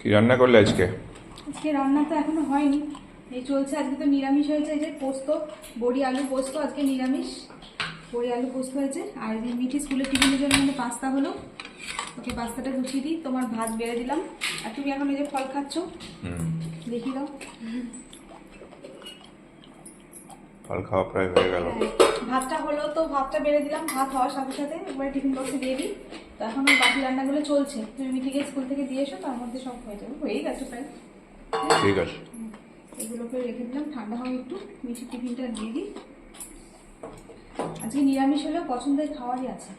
কি রান্না করলে আজকে? আজকে রান্না তো এখনও হয়নি। এই চলছে আজকে তো নিরামিষ হয়েছে এই যে পোস্ত বড়ি আলু পোস্ত আজকে নিরামিষ। বড়ি আলু পোস্ত হয়েছে আর এই মিঠি স্কুলে টিফিনের জন্য মানে পাস্তা হলো। ওকে পাস্তাটা গুছিয়ে দিই তোমার ভাত বেড়ে দিলাম। আর তুমি এখন এই যে ফল খাচ্ছ হুম। দেখি দাও। ফল খাওয়া প্রায় হয়ে গেল। হ্যাঁ, ভাতটা হলো তো ভাতটা বেড়ে দিলাম ভাত হওয়ার সাথে সাথে একবারে টিফিন বক্সে দিয়ে দিই। তো এখন ওই বাকি রান্নাগুলো চলছে। তুমি মিঠিকে স্কুল থেকে দিয়ে এসো তার মধ্যে সব হয়ে যাবে। হয়েই গেছে প্রায়। ঠিক আছে। এগুলোকে রেখে দিলাম। ঠান্ডা হয় একটু মিষ্টি টিফিনটা দিয়ে দিই। আজকে নিরামিষ হলেও পছন্দের খাওয়ারই আছে।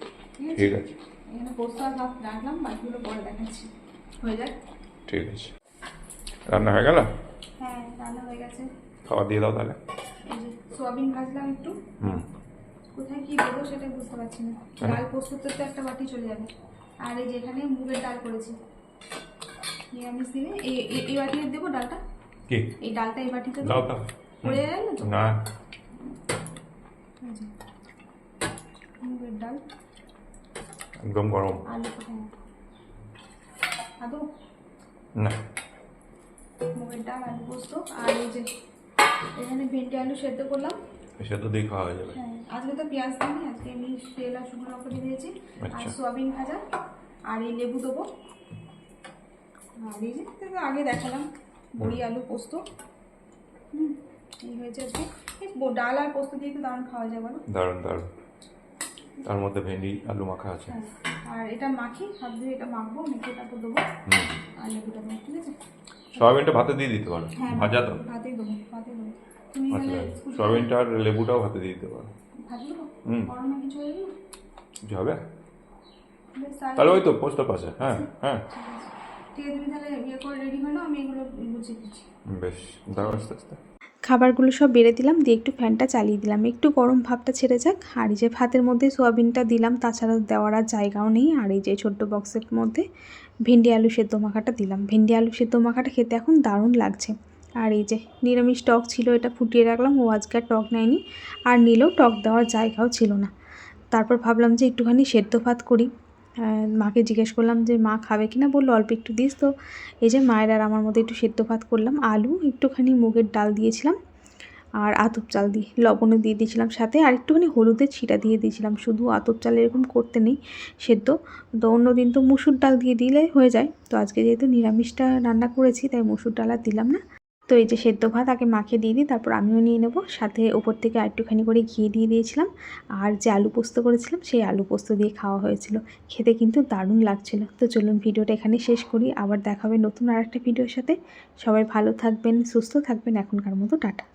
ঠিক আছে? এখানে পোস্ত আর ভাত রাখলাম বাকিগুলো পরে দেখাচ্ছি। হয়ে যাক? ঠিক আছে। রান্না হয়ে গেল? হ্যাঁ রান্না হয়ে গেছে। খাওয়া দিয়ে দাও তাহলে। সোয়াবিন ভাজলাম একটু। হুম। কোথায় কি দেবো সেটা বুঝতে পারছি না। ডাল পোস্ততে তো একটা বাটি চলে যাবে। আর এই যে এখানে মুগের ডাল করেছি। নিরামিষ দিনে এই এই- বাটিতে দেবো ডালটা? কি? এই ডালটা এই বাটিতে দাও দাও পড়ে না তো? না। মুগের ডাল। একদম গরম। আলু হ্যাঁ আদৌ? না। মুগের ডাল আলু পোস্ত। আর এই যে এখানে ভেন্ডি আলু সেদ্ধ করলাম। সে তো দিয়ে খাওয়া হয়ে যাবে। হ্যাঁ আজকে তো পেঁয়াজ দিইনি আজকে এমনি তেল আর শুকনো লঙ্কা দিয়ে দিয়েছি আর আচ্ছা। সোয়াবিন ভাজা আর এই লেবু দেবো। আর এই যে আগে দেখালাম বড়ি আলু পোস্ত। হুম এই হয়েছে আজকে। ডাল আর পোস্ত দিয়ে তো দারুণ খাওয়া যাবে না দারুণ দারুণ। তার মধ্যে ভেন্ডি আলু মাখা আছে। হ্যাঁ আর এটা মাখি হাত দিয়ে এটা মাখবো মেখে তারপর দেবো। আর লেবুটা দেবো ঠিক আছে? সয়াবিনটা ভাতে দিয়ে দিতে পারো। হ্যাঁ ভাজা তো। ভাতেই দেবো ভাতেই দেবো তুমি আচ্ছা তাহলে সয়াবিনটা আর লেবুটাও ভাতে দিয়ে দিতে পারো। হুম। কিছু হবে? তাহলে ওই তো পোস্ত পাশে। হ্যাঁ হ্যাঁ। ঠিক আছে তুমি তাহলে ইয়ে করে রেডি হয়ে নাও আমি এগুলো গুছিয়ে দিচ্ছি। বেশ দাও আস্তে আস্তে। খাবারগুলো সব বেড়ে দিলাম দিয়ে একটু ফ্যানটা চালিয়ে দিলাম। একটু গরম ভাবটা ছেড়ে যাক। আর এই যে ভাতের মধ্যে সোয়াবিনটা দিলাম তাছাড়া দেওয়ার আর জায়গাও নেই। আর এই যে ছোট্ট বক্সের মধ্যে ভেন্ডি আলু সেদ্ধ মাখাটা দিলাম। ভেন্ডি আলু সেদ্ধ মাখাটা খেতে এখন দারুণ লাগছে। আর এই যে নিরামিষ টক ছিল এটা ফুটিয়ে রাখলাম, ও আজকে আর টক নেয়নি। আর নিলেও টক দেওয়ার জায়গাও ছিল না। তারপর ভাবলাম যে একটুখানি সেদ্ধ ভাত করি। মাকে জিজ্ঞেস করলাম যে মা খাবে কি না বলল, অল্প একটু দিস তো। এই যে মায়ের আর আমার মধ্যে একটু সেদ্ধ ভাত করলাম। আলু, একটুখানি মুগের ডাল দিয়েছিলাম আর আতপ চাল দিয়ে, লবণও দিয়ে দিয়েছিলাম সাথে। আর একটুখানি হলুদের ছিটা দিয়ে দিয়েছিলাম। শুধু আতপ চাল এরকম করতে নেই, সেদ্ধ। তো অন্য দিন তো মুসুর ডাল দিয়ে দিলে হয়ে যায়। তো আজকে যেহেতু নিরামিষটা রান্না করেছি, তাই মুসুর ডাল আর দিলাম না। তো এই যে সেদ্ধ ভাত, আগে মাকে দিয়ে দিই, তারপর আমিও নিয়ে নেব। সাথে ওপর থেকে একটুখানি করে ঘি দিয়ে দিয়েছিলাম। আর যে আলু পোস্ত করেছিলাম, সেই আলু পোস্ত দিয়ে খাওয়া হয়েছিল। খেতে কিন্তু দারুণ লাগছিল। তো চলুন ভিডিওটা এখানে শেষ করি। আবার দেখা হবে নতুন আর একটা ভিডিওর সাথে। সবাই ভালো থাকবেন, সুস্থ থাকবেন। এখনকার মতো টাটা।